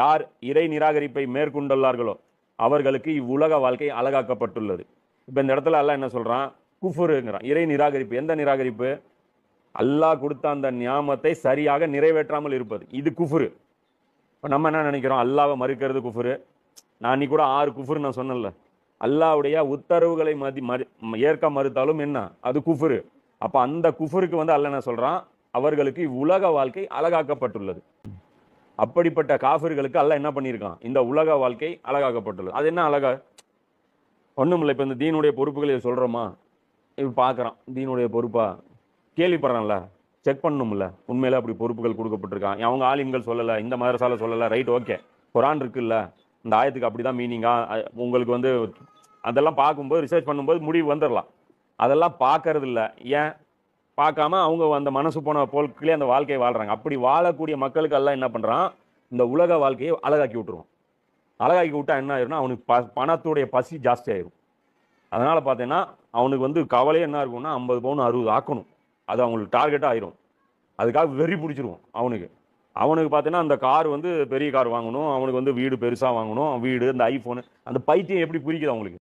யார் இறை நிராகரிப்பை மேற்கொண்டுள்ளார்களோ அவர்களுக்கு இவ்வுலக வாழ்க்கை அழகாக்கப்பட்டுள்ளது. இப்போ இந்த இடத்துல எல்லாம் என்ன சொல்கிறான் குஃபுருங்கிறான். இறை நிராகரிப்பு. எந்த நிராகரிப்பு? அல்லாஹ் கொடுத்த அந்த நியாமத்தை சரியாக நிறைவேற்றாமல் இருப்பது. இது குஃபுரு. இப்போ நம்ம என்ன நினைக்கிறோம்? அல்லாவை மறுக்கிறது குஃபுரு. நான் நீ கூட ஆறு குஃபுரு நான் சொன்னேன்ல. அல்லாவுடைய உத்தரவுகளை மதி மறு ஏற்க மறுத்தாலும் என்ன? அது குஃபுரு. அப்போ அந்த குஃபுருக்கு வந்து அல்ல என்ன சொல்கிறான் அவர்களுக்கு இவ்வுலக வாழ்க்கை அழகாக்கப்பட்டுள்ளது. அப்படிப்பட்ட காஃபிர்களுக்கு அல்ல என்ன பண்ணியிருக்கான்? இந்த உலக வாழ்க்கை அழகாக்கப்பட்டுள்ளது. அது என்ன அழகா? ஒண்ணுமில்லை இப்போ இந்த தீனுடைய பொறுப்புகளை சொல்கிறோமா இப்போ பார்க்குறான் தீனுடைய பொறுப்பா? கேள்விப்படுறான்ல. செக் பண்ணணும்ல. உண்மையில அப்படி பொறுப்புகள் கொடுக்கப்பட்டிருக்கான். அவங்க ஆலிம்கள் சொல்லலை இந்த மதரசால சொல்லலை. ரைட் ஓகே குரான் இருக்குல்ல. இந்த ஆயத்துக்கு அப்படிதான் மீனிங்கா உங்களுக்கு வந்து அதெல்லாம் பார்க்கும்போது ரிசர்ச் பண்ணும்போது முடிவு வந்துடலாம் அதெல்லாம் பார்க்கறது இல்லை ஏன்? பார்க்காம அவங்க அந்த மனசு போன போல்களே அந்த வாழ்க்கையை வாழ்கிறாங்க அப்படி வாழக்கூடிய மக்களுக்கு எல்லாம் என்ன பண்ணுறான் இந்த உலக வாழ்க்கையை அழகாக்கி விட்டுருவான். அழகாக்கி விட்டா என்ன ஆயிரும்னா அவனுக்கு ப பணத்துடைய பசி ஜாஸ்தி ஆயிரும். அதனால் பார்த்தீங்கன்னா அவனுக்கு வந்து கவலையே என்ன இருக்கும்னா ஐம்பது பவுன் அறுபது ஆக்கணும். அது அவங்களுக்கு டார்கெட்டாக ஆயிரும். அதுக்காக வெறி பிடிச்சிருவோம் அவனுக்கு. அவனுக்கு பார்த்தீங்கன்னா அந்த கார் வந்து பெரிய கார் வாங்கணும். அவனுக்கு வந்து வீடு பெருசாக வாங்கணும். வீடு இந்த ஐஃபோனு அந்த பைத்தியம் எப்படி புரிக்குது அவங்களுக்கு?